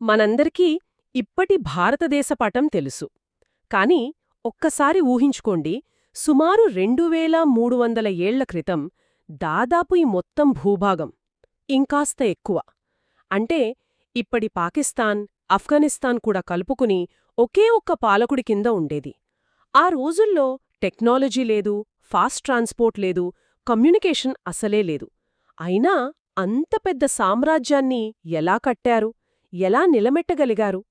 మనందరికీ ఇప్పటి భారతదేశ పటం తెలుసు. కాని ఒక్కసారి ఊహించుకోండి సుమారు రెండు వేల మూడు వందల ఏళ్ళ క్రితం దాదాపు ఈ మొత్తం భూభాగం ఇంకాస్త ఎక్కువ. అంటే ఇప్పటి పాకిస్తాన్ ఆఫ్ఘనిస్తాన్ కూడా కలుపుకుని ఒకే ఒక్క పాలకుడి కింద ఉండేది. ఆ రోజుల్లో టెక్నాలజీ లేదు ఫాస్ట్ ట్రాన్స్పోర్ట్ లేదు కమ్యూనికేషన్ అసలే లేదు. అయినా అంత పెద్ద సామ్రాజ్యాన్ని ఎలా కట్టారు? ఎలా నిలమెట్టగలిగారు?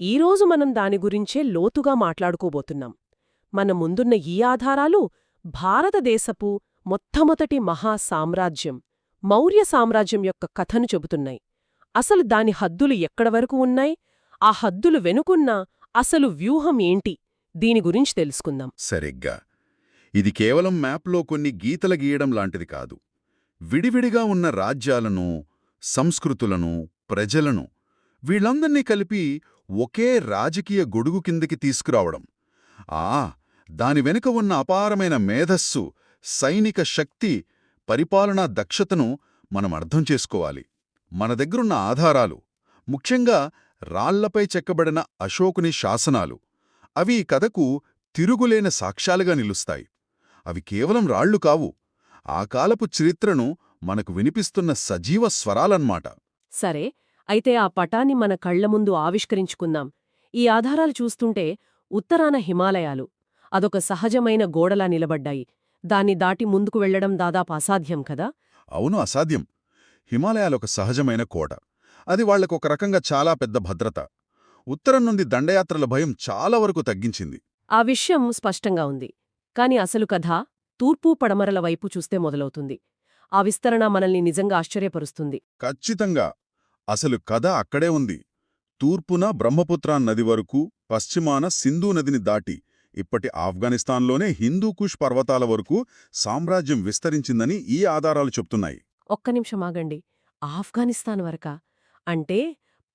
ఈరోజు మనం దాని గురించే లోతుగా మాట్లాడుకోబోతున్నాం. మన ముందున్న ఈ ఆధారాలు భారతదేశపు మొట్టమొదటి మహా సామ్రాజ్యం మౌర్య సామ్రాజ్యం యొక్క కథను చెబుతున్నాయి. అసలు దాని హద్దులు ఎక్కడవరకు ఉన్నాయి? ఆ హద్దులు వెనుకున్న అసలు వ్యూహం ఏంటి? దీని గురించి తెలుసుకుందాం. సరిగ్గా. ఇది కేవలం మ్యాప్లో కొన్ని గీతల గీయడం లాంటిది కాదు. విడివిడిగా ఉన్న రాజ్యాలను సంస్కృతులను ప్రజలను వీళ్ళందర్నీ కలిపి ఒకే రాజకీయ గొడుగు కిందికి తీసుకురావడం. ఆ దాని వెనుక ఉన్న అపారమైన మేధస్సు సైనిక శక్తి పరిపాలనా దక్షతను మనం అర్థం చేసుకోవాలి. మన దగ్గరున్న ఆధారాలు ముఖ్యంగా రాళ్ళపై చెక్కబడిన అశోకుని శాసనాలు అవి ఈ కథకు తిరుగులేని సాక్ష్యాలుగా నిలుస్తాయి. అవి కేవలం రాళ్ళు కావు. ఆ కాలపు చరిత్రను మనకు వినిపిస్తున్న సజీవ స్వరాలన్మాట. సరే అయితే ఆ పటాన్ని మన కళ్ళ ముందు ఆవిష్కరించుకుందాం. ఈ ఆధారాలు చూస్తుంటే ఉత్తరాన హిమాలయాలు. అదొక సహజమైన గోడలా నిలబడ్డాయి. దాన్ని దాటి ముందుకు వెళ్ళడం దాదాపు అసాధ్యం కదా? అవును అసాధ్యం. హిమాలయాలొక సహజమైన కోట. అది వాళ్ళకొక రకంగా చాలా పెద్ద భద్రత. ఉత్తరం నుండి దండయాత్రల భయం చాలా వరకు తగ్గించింది. ఆ విషయం స్పష్టంగా ఉంది. కాని అసలు కథ తూర్పు పడమరల వైపు చూస్తే మొదలవుతుంది. ఆ విస్తరణ మనల్ని నిజంగా ఆశ్చర్యపరుస్తుంది. ఖచ్చితంగా. అసలు కథ అక్కడే ఉంది. తూర్పున బ్రహ్మపుత్రా నది వరకు పశ్చిమాన సింధూ నదిని దాటి ఇప్పటి ఆఫ్ఘనిస్తాన్లోనే హిందూకుష్ పర్వతాల వరకు సామ్రాజ్యం విస్తరించిందని ఈ ఆధారాలు చెప్తున్నాయి. ఒక్క నిమిషం ఆగండి. ఆఫ్ఘనిస్తాన్ వరకా? అంటే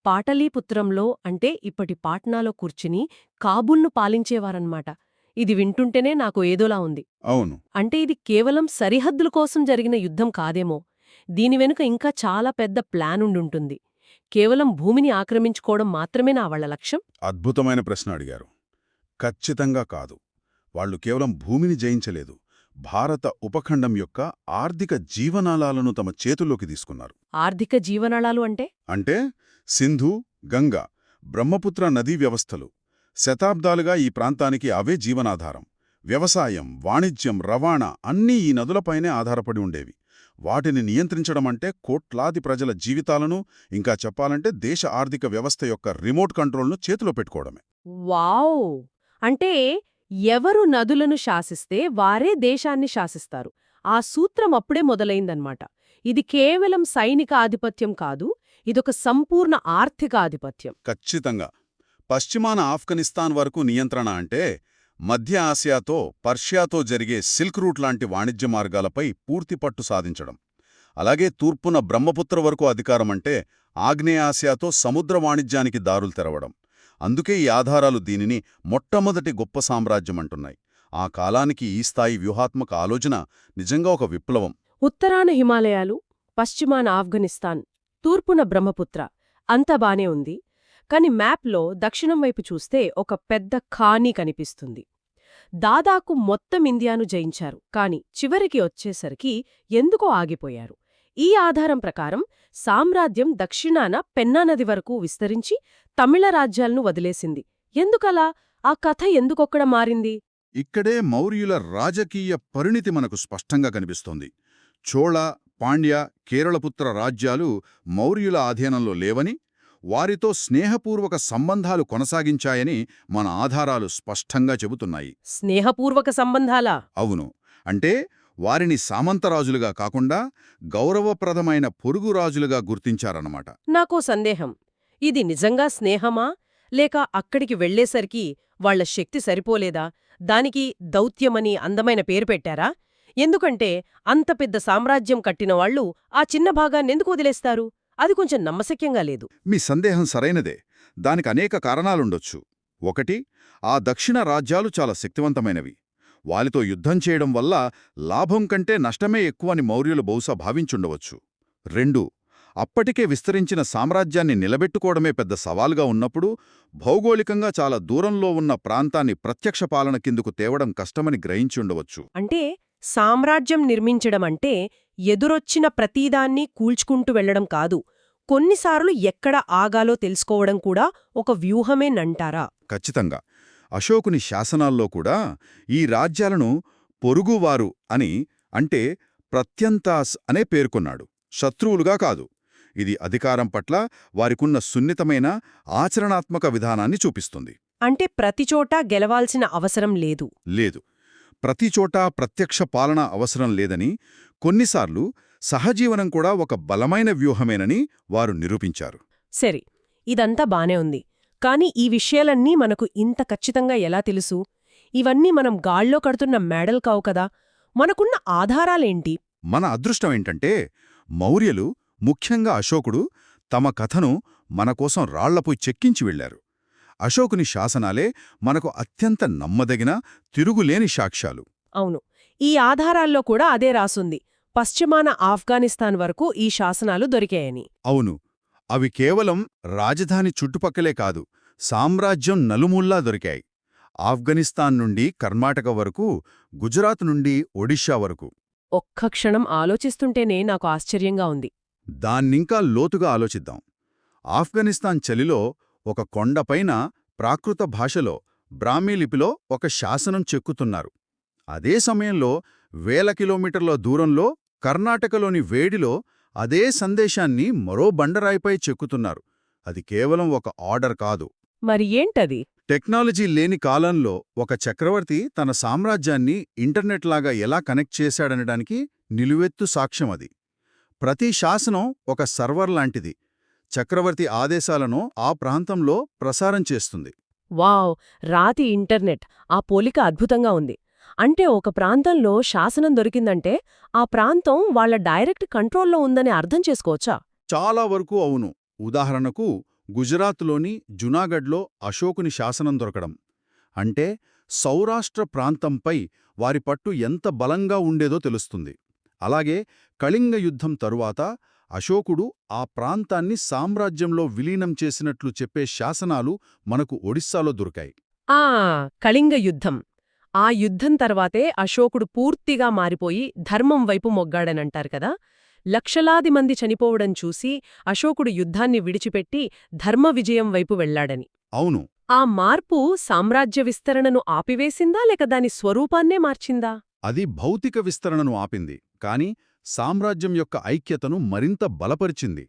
పాటలీపుత్రంలో అంటే ఇప్పటి పాట్నాలో కూర్చుని కాబుల్ను పాలించేవారన్నమాట. ఇది వింటుంటేనే నాకు ఏదోలా ఉంది. అవును. అంటే ఇది కేవలం సరిహద్దుల కోసం జరిగిన యుద్ధం కాదేమో. దీని వెనుక ఇంకా చాలా పెద్ద ప్లాన్ ఉండుంటుంది కేవలం భూమిని ఆక్రమించుకోవడం మాత్రమేనా వాళ్ళ లక్ష్యం? అద్భుతమైన ప్రశ్న అడిగారు. ఖచ్చితంగా కాదు. వాళ్ళు కేవలం భూమిని జయించలేదు. భారత ఉపఖండం యొక్క ఆర్థిక జీవనాళాలను తమ చేతుల్లోకి తీసుకున్నారు. ఆర్థిక జీవనాళాలు అంటే? అంటే సింధు గంగా బ్రహ్మపుత్ర నదీ వ్యవస్థలు. శతాబ్దాలుగా ఈ ప్రాంతానికి అవే జీవనాధారం. వ్యవసాయం వాణిజ్యం రవాణా అన్నీ ఈ నదులపైనే ఆధారపడి ఉండేవి. వాటిని నియంత్రించడమంటే కోట్లాది ప్రజల జీవితాలను ఇంకా చెప్పాలంటే దేశ ఆర్థిక వ్యవస్థ యొక్క రిమోట్ కంట్రోల్ను చేతిలో పెట్టుకోవడమే. వావ్! అంటే ఎవరు నదులను శాసిస్తే వారే దేశాన్ని శాసిస్తారు. ఆ సూత్రం అప్పుడే మొదలైందన్నమాట. ఇది కేవలం సైనిక ఆధిపత్యం కాదు ఇదొక సంపూర్ణ ఆర్థిక ఆధిపత్యం. ఖచ్చితంగా. పశ్చిమాన ఆఫ్ఘనిస్తాన్ వరకు నియంత్రణ అంటే మధ్య ఆసియాతో పర్షియాతో జరిగే సిల్క్ రూట్ లాంటి వాణిజ్య మార్గాలపై పూర్తి పట్టు సాధించడం. అలాగే తూర్పున బ్రహ్మపుత్ర వరకు అధికారమంటే ఆగ్నేయాసియాతో సముద్ర వాణిజ్యానికి దారులు తెరవడం. అందుకే ఈ ఆధారాలు దీనిని మొట్టమొదటి గొప్ప సామ్రాజ్యమంటున్నాయి. ఆ కాలానికి ఈ స్థాయి వ్యూహాత్మక ఆలోచన నిజంగా ఒక విప్లవం. ఉత్తరాన హిమాలయాలు పశ్చిమాన ఆఫ్ఘనిస్తాన్ తూర్పున బ్రహ్మపుత్ర అంత బానే ఉంది. కాని మ్యాప్లో దక్షిణం వైపు చూస్తే ఒక పెద్ద ఖానీ కనిపిస్తుంది. దాదాపు మొత్తం ఇండియాను జయించారు కాని చివరికి వచ్చేసరికి ఎందుకో ఆగిపోయారు. ఈ ఆధారం ప్రకారం సామ్రాజ్యం దక్షిణాన పెన్నా నది వరకు విస్తరించి తమిళ రాజ్యాలను వదిలేసింది. ఎందుకలా? ఆ కథ ఎందుకొక్కడ మారింది? ఇక్కడే మౌర్యుల రాజకీయ పరిణితి మనకు స్పష్టంగా కనిపిస్తోంది. చోళ పాండ్య కేరళపుత్ర రాజ్యాలు మౌర్యుల ఆధీనంలో లేవని వారితో స్నేహపూర్వక సంబంధాలు కొనసాగించాయని మన ఆధారాలు స్పష్టంగా చెబుతున్నాయి. స్నేహపూర్వక సంబంధాలా? అవును. అంటే వారిని సామంతరాజులుగా కాకుండా గౌరవప్రదమైన పొరుగురాజులుగా గుర్తించారన్నమాట. నాకో సందేహం. ఇది నిజంగా స్నేహమా? లేక అక్కడికి వెళ్ళేసరికి వాళ్ళ శక్తి సరిపోలేదా? దానికి దౌత్యమని అందమైన పేరు పెట్టారా? ఎందుకంటే అంత పెద్ద సామ్రాజ్యం కట్టినవాళ్ళు ఆ చిన్న భాగాన్నెందుకు వదిలేస్తారు? అది కొంచెం నమ్మశక్యంగా లేదు. మీ సందేహం సరైనదే. దానికి అనేక కారణాలుండొచ్చు. ఒకటి ఆ దక్షిణ రాజ్యాలు చాలా శక్తివంతమైనవి. వాలితో యుద్ధం చేయడం వల్ల లాభం కంటే నష్టమే ఎక్కువని మౌర్యులు బహుశా భావించుండవచ్చు. రెండు అప్పటికే విస్తరించిన సామ్రాజ్యాన్ని నిలబెట్టుకోవడమే పెద్ద సవాలుగా ఉన్నప్పుడు భౌగోళికంగా చాలా దూరంలో ఉన్న ప్రాంతాన్ని ప్రత్యక్ష పాలన కిందుకు తేవడం కష్టమని గ్రహించుండవచ్చు. అంటే సామ్రాజ్యం నిర్మించడం అంటే ఎదురొచ్చిన ప్రతీదాన్ని కూల్చుకుంటూ వెళ్ళడం కాదు. కొన్నిసార్లు ఎక్కడ ఆగాలో తెలుసుకోవడం కూడా ఒక వ్యూహమేనంటారా ఖచ్చితంగా. అశోకుని శాసనాల్లో కూడా ఈ రాజ్యాలను పొరుగువారు అని అంటే ప్రత్యంతాస్ అనే పేర్కొన్నాడు. శత్రువులుగా కాదు. ఇది అధికారం పట్ల వారికున్న సున్నితమైన ఆచరణాత్మక విధానాన్ని చూపిస్తుంది. అంటే ప్రతిచోటా గెలవాల్సిన అవసరం లేదు. లేదు. ప్రతిచోటా ప్రత్యక్ష పాలన అవసరం లేదని కొన్నిసార్లు సహజీవనం కూడా ఒక బలమైన వ్యూహమేనని వారు నిరూపించారు. సరే ఇదంతా బానే ఉంది. కాని ఈ విషయాలన్నీ మనకు ఇంత ఖచ్చితంగా ఎలా తెలుసు? ఇవన్నీ మనం గాల్లో కడుతున్న మేడల్ కావు కదా! మనకున్న ఆధారాలేంటి? మన అదృష్టం ఏంటంటే మౌర్యలు ముఖ్యంగా అశోకుడు తమ కథను మనకోసం రాళ్ళపై చెక్కించి వెళ్ళారు అశోకుని శాసనాలే మనకు అత్యంత నమ్మదగిన తిరుగులేని సాక్ష్యాలు. అవును. ఈ ఆధారాల్లో కూడా అదే రాసుంది. పశ్చిమాన ఆఫ్ఘనిస్తాన్ వరకు ఈ శాసనాలు దొరికాయని. అవును. అవి కేవలం రాజధాని చుట్టుపక్కలే కాదు సామ్రాజ్యం నలుమూల్లా దొరికాయి. ఆఫ్ఘనిస్తాన్ నుండి కర్ణాటక వరకు గుజరాత్ నుండి ఒడిషా వరకు. ఒక్క క్షణం ఆలోచిస్తుంటేనే నాకు ఆశ్చర్యంగా ఉంది. దాన్నింకా లోతుగా ఆలోచిద్దాం. ఆఫ్ఘనిస్తాన్ చలిలో ఒక కొండపైన ప్రాకృత భాషలో బ్రాహ్మీ లిపిలో ఒక శాసనం చెక్కుతున్నారు. అదే సమయంలో వేల కిలోమీటర్ల దూరంలో కర్ణాటకలోని వేడిలో అదే సందేశాన్ని మరో బండరాయిపై చెక్కుతున్నారు. అది కేవలం ఒక ఆర్డర్ కాదు. మరి ఏంటది? టెక్నాలజీ లేని కాలంలో ఒక చక్రవర్తి తన సామ్రాజ్యాన్ని ఇంటర్నెట్ లాగా ఎలా కనెక్ట్ చేశాడనడానికి నిలువెత్తు సాక్ష్యం అది ప్రతి శాసనం ఒక సర్వర్ లాంటిది. చక్రవర్తి ఆదేశాలను ఆ ప్రాంతంలో ప్రసారం చేస్తుంది. వావ్! రాతి ఇంటర్నెట్. ఆ పోలిక అద్భుతంగా ఉంది. అంటే ఒక ప్రాంతంలో శాసనం దొరికిందంటే ఆ ప్రాంతం వాళ్ళ డైరెక్ట్ కంట్రోల్లో ఉందని అర్థం చేసుకోవచ్చా? చాలా వరకు అవును. ఉదాహరణకు గుజరాత్లోని జునాగఢ్లో అశోకుని శాసనం దొరకడం. అంటే సౌరాష్ట్ర ప్రాంతంపై వారి పట్టు ఎంత బలంగా ఉండేదో తెలుస్తుంది. అలాగే కళింగ యుద్ధం తరువాత అశోకుడు ఆ ప్రాంతాన్ని సామ్రాజ్యంలో విలీనం చేసినట్లు చెప్పే శాసనాలు మనకు ఒడిస్సాలో దొరికాయి. ఆ కళింగ యుద్ధం. ఆ యుద్ధం తర్వాతే అశోకుడు పూర్తిగా మారిపోయి ధర్మం వైపు మొగ్గాడనంటారు కదా? లక్షలాది మంది చనిపోవడం చూసి అశోకుడు యుద్ధాన్ని విడిచిపెట్టి ధర్మ విజయం వైపు వెళ్ళాడని అవును. ఆ మార్పు సామ్రాజ్య విస్తరణను ఆపివేసిందా లేక దాని స్వరూపాన్నే మార్చిందా? అది భౌతిక విస్తరణను ఆపింది. కాని సామ్రాజ్యం యొక్క ఐక్యతను మరింత బలపరిచింది.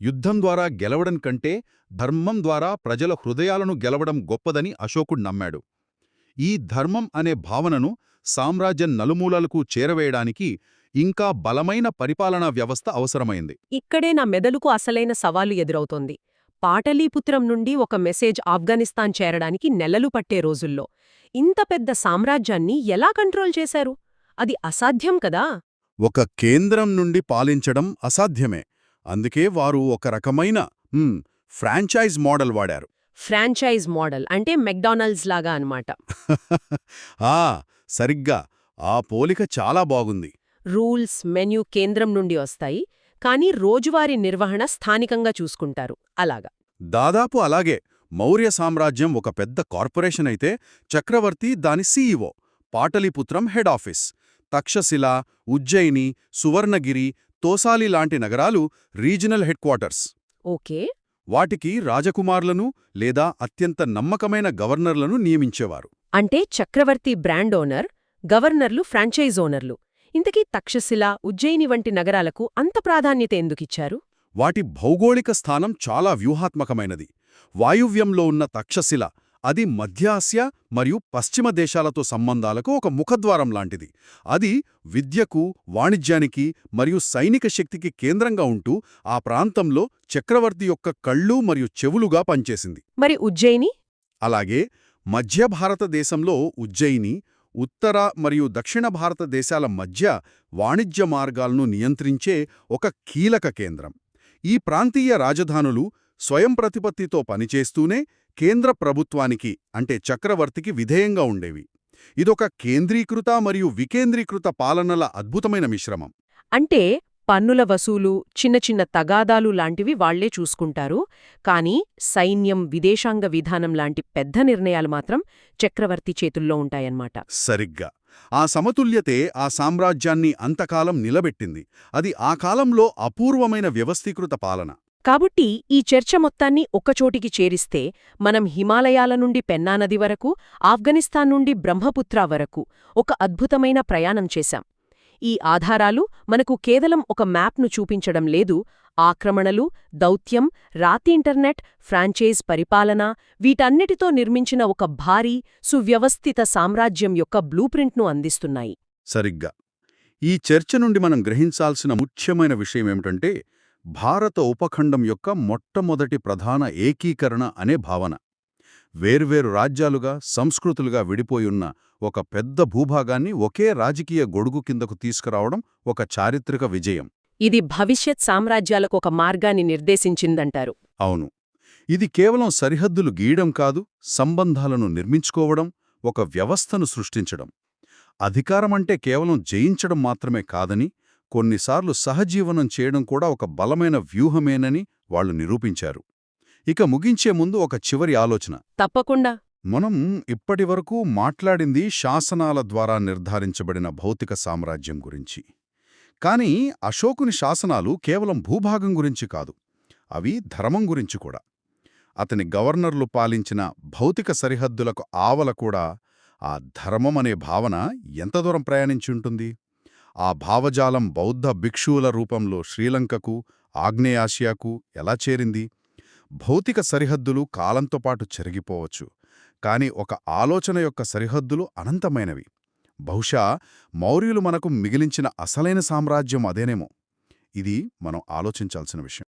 యుద్ధం ద్వారా గెలవడం కంటే ధర్మం ద్వారా ప్రజల హృదయాలను గెలవడం గొప్పదని అశోకుడు నమ్మాడు. ఈ ధర్మం అనే భావనను సామ్రాజ్యం నలుమూలలకు చేరవేయడానికి ఇంకా బలమైన పరిపాలనా వ్యవస్థ అవసరమైంది. ఇక్కడే నా మెదలుకు అసలైన సవాలు ఎదురవుతోంది. పాటలీపుత్రం నుండి ఒక మెసేజ్ ఆఫ్ఘనిస్తాన్ చేరడానికి నెలలు పట్టే రోజుల్లో. ఇంత పెద్ద సామ్రాజ్యాన్ని ఎలా కంట్రోల్ చేశారు? అది అసాధ్యం కదా? ఒక కేంద్రం నుండి పాలించడం అసాధ్యమే. అందుకే వారు ఒక రకమైన ఫ్రాంచైజ్ మోడల్ వాడారు. ఫ్రాంచైజ్ మోడల్ అంటే మెక్డానల్డ్స్ లాగా అన్నమాట. ఆ సరిగ్గా. ఆ పోలిక చాలా బాగుంది. రూల్స్ మెన్యూ కేంద్రం నుండి వస్తాయి. కానీ రోజువారీ నిర్వహణ స్థానికంగా చూసుకుంటారు. అలాగా. దాదాపు అలాగే. మౌర్య సామ్రాజ్యం ఒక పెద్ద కార్పొరేషన్ అయితే చక్రవర్తి దాని CEO Pataliputra head office. Taxila Ujjain Suvarnagiri Tosali లాంటి నగరాలు రీజనల్ హెడ్ క్వార్టర్స్. ఓకే. వాటికి రాజకుమారులను లేదా అత్యంత నమ్మకమైన గవర్నర్లను నియమించేవారు. అంటే చక్రవర్తి బ్రాండ్ ఓనర్ గవర్నర్లు ఫ్రాంచైజ్ ఓనర్లు. ఇంతకీ తక్షశిల ఉజ్జయిని వంటి నగరాలకు అంత ప్రాధాన్యత ఎందుకిచ్చారు? వాటి భౌగోళిక స్థానం చాలా వ్యూహాత్మకమైనది. వాయువ్యంలో ఉన్న తక్షశిల అది మధ్యాసియా మరియు పశ్చిమ దేశాలతో సంబంధాలకు ఒక ముఖద్వారం లాంటిది. అది విద్యకు వాణిజ్యానికి మరియు సైనిక శక్తికి కేంద్రంగా ఉంటూ ఆ ప్రాంతంలో చక్రవర్తి యొక్క కళ్ళు మరియు చెవులుగా పనిచేసింది. మరి ఉజ్జయిని? అలాగే మధ్య భారతదేశంలో ఉజ్జయిని ఉత్తర మరియు దక్షిణ భారతదేశాల మధ్య వాణిజ్య మార్గాలను నియంత్రించే ఒక కీలక కేంద్రం. ఈ ప్రాంతీయ రాజధానులు స్వయం ప్రతిపత్తితో పనిచేస్తూనే కేంద్ర ప్రభుత్వానికి అంటే చక్రవర్తికి విధేయంగా ఉండేవి. ఇదొక కేంద్రీకృత మరియు వికేంద్రీకృత పాలనల అద్భుతమైన మిశ్రమం. అంటే పన్నుల వసూలు చిన్న చిన్న తగాదాలు లాంటివి వాళ్ళే చూసుకుంటారు. కానీ సైన్యం విదేశాంగ విధానం లాంటి పెద్ద నిర్ణయాలు మాత్రం చక్రవర్తి చేతుల్లో ఉంటాయన్నమాట. సరిగ్గా. ఆ సమతుల్యతే ఆ సామ్రాజ్యాన్ని అంతకాలం నిలబెట్టింది. అది ఆ కాలంలో అపూర్వమైన వ్యవస్థీకృత పాలన. కాబట్టి ఈ చర్చ మొత్తాన్ని ఒక్కచోటికి చేరిస్తే మనం హిమాలయాల నుండి పెన్నానది వరకు ఆఫ్ఘనిస్తాన్ నుండి బ్రహ్మపుత్ర వరకు ఒక అద్భుతమైన ప్రయాణం చేశాం. ఈ ఆధారాలు మనకు కేవలం ఒక మ్యాప్ను చూపించడం లేదు ఆక్రమణలు దౌత్యం రాతి ఇంటర్నెట్ ఫ్రాంచైజ్ పరిపాలన వీటన్నిటితో నిర్మించిన ఒక భారీ సువ్యవస్థిత సామ్రాజ్యం యొక్క బ్లూప్రింట్ను అందిస్తున్నాయి. సరిగ్గా. ఈ చర్చ నుండి మనం గ్రహించాల్సిన ముఖ్యమైన విషయమేమిటంటే భారత ఉపఖండం యొక్క మొట్టమొదటి ప్రధాన ఏకీకరణ అనే భావన. వేర్వేరు రాజ్యాలుగా సంస్కృతులుగా విడిపోయున్న ఒక పెద్ద భూభాగాన్ని ఒకే రాజకీయ గొడుగు కిందకు తీసుకురావడం ఒక చారిత్రక విజయం. ఇది భవిష్యత్ సామ్రాజ్యాలకు ఒక మార్గాన్ని నిర్దేశించిందంటారు. అవును. ఇది కేవలం సరిహద్దులు గీయడం కాదు సంబంధాలను నిర్మించుకోవడం ఒక వ్యవస్థను సృష్టించడం. అధికారమంటే కేవలం జయించడం మాత్రమే కాదని కొన్నిసార్లు సహజీవనం చేయడం కూడా ఒక బలమైన వ్యూహమేనని వాళ్ళు నిరూపించారు. ఇక ముగించే ముందు ఒక చివరి ఆలోచన. తప్పకుండా. మనం ఇప్పటివరకు మాట్లాడింది శాసనాల ద్వారా నిర్ధారించబడిన భౌతిక సామ్రాజ్యం గురించి. కాని అశోకుని శాసనాలు కేవలం భూభాగం గురించి కాదు అవి ధర్మం గురించి కూడా. అతని గవర్నర్లు పాలించిన భౌతిక సరిహద్దులకు ఆవల కూడా ఆ ధర్మం అనే భావన ఎంత దూరం ప్రయాణించుంటుంది ఆ భావజాలం బౌద్ధ భిక్షువుల రూపంలో శ్రీలంకకు ఆగ్నేయాసియాకు ఎలా చేరింది? భౌతిక సరిహద్దులు కాలంతో పాటు చెరిగిపోవచ్చు కాని ఒక ఆలోచన యొక్క సరిహద్దులు అనంతమైనవి. బహుశా మౌర్యులు మనకు మిగిలించిన అసలైన సామ్రాజ్యం అదేనేమో. ఇది మనం ఆలోచించాల్సిన విషయం.